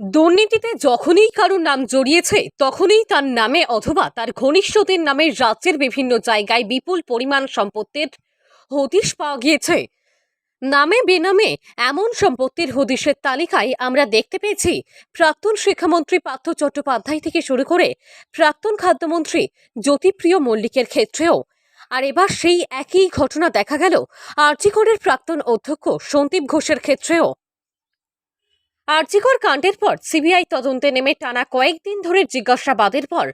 দুর্নীতিতে যখনই কারোর নাম জড়িয়েছে, তখনই তার নামে অথবা তার ঘনিষ্ঠদের নামে রাজ্যের বিভিন্ন জায়গায় বিপুল পরিমাণ সম্পত্তির হদিশ পাওয়া গিয়েছে। নামে বেনামে এমন সম্পত্তির হদিশের তালিকায় আমরা দেখতে পেয়েছি, প্রাক্তন শিক্ষামন্ত্রী পার্থ চট্টোপাধ্যায় থেকে শুরু করে প্রাক্তন খাদ্যমন্ত্রী জ্যোতিপ্রিয় মল্লিকের ক্ষেত্রেও। আর এবার সেই একই ঘটনা দেখা গেল, আর্জিকরের প্রাক্তন অধ্যক্ষ সন্দীপ ঘোষের ক্ষেত্রেও। আর্জিকর কাণ্ডের পর সিবিআই তদন্তে নেমে টানা কয়েকদিন ধরে জিজ্ঞাসাবাদের পর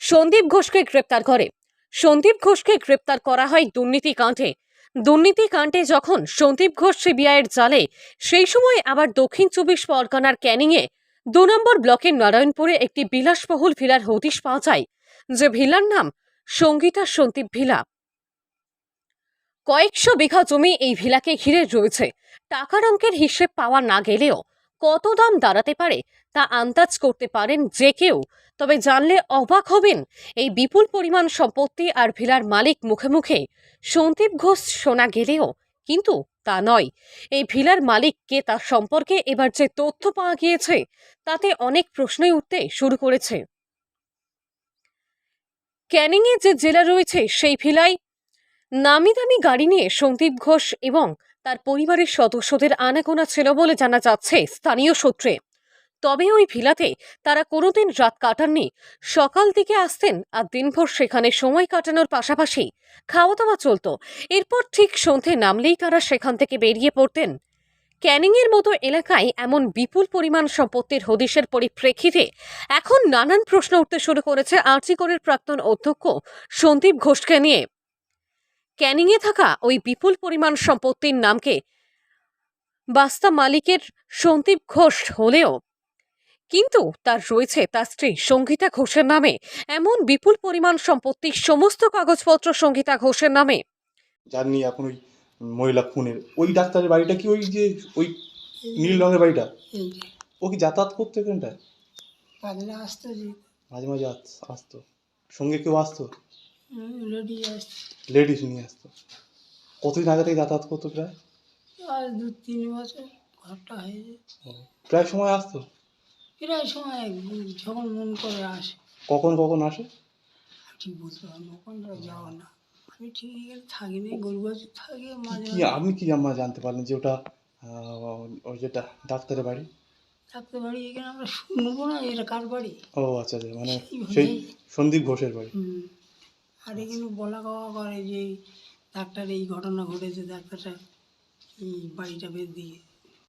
সন্দীপ ঘোষকে গ্রেপ্তার করে। সন্দীপ ঘোষকে গ্রেপ্তার করা হয় দুর্নীতি কাণ্ডে। দুর্নীতি কাণ্ডে যখন সন্দীপ ঘোষ সিবিআইয়ের জালে, সেই সময় আবার দক্ষিণ চব্বিশ পরগনার ক্যানিংয়ে দু নম্বর ব্লকের নারায়ণপুরে একটি বিলাসবহুল ভিলার হদিশ পাওয়া যায়। যে ভিলার নাম সঙ্গীতা সন্দীপ ভিলা। কয়েকশো বিঘা জমি এই ভিলাকে ঘিরে রয়েছে। টাকার অঙ্কের হিসেব পাওয়া না গেলেও কত দাম দাঁড়াতে পারে তা আন্দাজ করতে পারেন যে কেউ। তবে জানলে অবাক হবেন এই বিপুল পরিমাণ সম্পত্তি আর ভিলার মালিক মুখে মুখে। সন্দীপ ঘোষ শোনা গেলেও কিন্তু তা নয়। এই ভিলার মালিক কে তার সম্পর্কে এবার যে তথ্য পাওয়া গিয়েছে তাতে অনেক প্রশ্নই উঠতে শুরু করেছে। ক্যানিংয়ে যে জেলা রয়েছে সেই ভিলায় নামি দামি গাড়ি নিয়ে সন্দীপ ঘোষ এবং তার পরিবারের সদস্যদের আনাগোনা ছিল বলে জানা যাচ্ছে স্থানীয় সূত্রে। তবে ওই ভিলাতে তারা কোনোদিন রাত কাটাননি। সকাল দিকে আসতেন আর দিনভর সেখানে সময় কাটানোর পাশাপাশি খাওয়া দাওয়া চলত। এরপর ঠিক সন্ধে নামলেই তারা সেখান থেকে বেরিয়ে পড়তেন। ক্যানিংয়ের মতো এলাকায় এমন বিপুল পরিমাণ সম্পত্তির হদিশের পরিপ্রেক্ষিতে এখন নানান প্রশ্ন উঠতে শুরু করেছে আর্চিকরের প্রাক্তন অধ্যক্ষ সন্দীপ ঘোষকে নিয়ে। ক্যানিংয়ে থাকা ওই বিপুল পরিমাণ সম্পত্তির নামকে বাস্তা মালিকের সন্দীপ ঘোষ হলেও কিন্তু তার রয়েছে তার স্ত্রী সঙ্গীতা ঘোষের নামে এমন বিপুল পরিমাণ সম্পত্তি সমস্ত কাগজপত্র সঙ্গীতা ঘোষের নামে। যার নিয়ে এখন ওই মহিলা খুনের ওই ডাক্তারের বাড়িটা কি ওই যে ওই নীল রঙের বাড়িটা? ও কি যাতায়াত করতো এখানটায়? পাগলে আসতো মাঝে মাঝে আসতো। সঙ্গে কেউ আসতো? লেডিস নিয়ে আসতো। কতদিন আগে থেকে যাতায়াত করতো প্রায়? আর দু তিন বছর ঘরটা হয়ে প্রায় সময় আসতো? প্রায় সময় যখন মন করে আসে। কখন কখন আসে? ঠিক বলতে পারব না ওখানটা যাওয়া না। আমি ঠিক এখানে থাকি না গরু বাছুর থাকে কি আপনি কি আমরা জানতে পারলেন যে ওটা ওই যেটা ডাক্তারের বাড়ি? থাকতে বাড়ি এখানে আমরা শুনব না এটা কার বাড়ি? ও আচ্ছা আচ্ছা মানে সেই সন্দীপ ঘোষের বাড়ি। আর এখানে বলা কওয়া করে যে ডাক্তার এই ঘটনা ঘটেছে, ডাক্তারটা এই বাড়িটা বের দিয়ে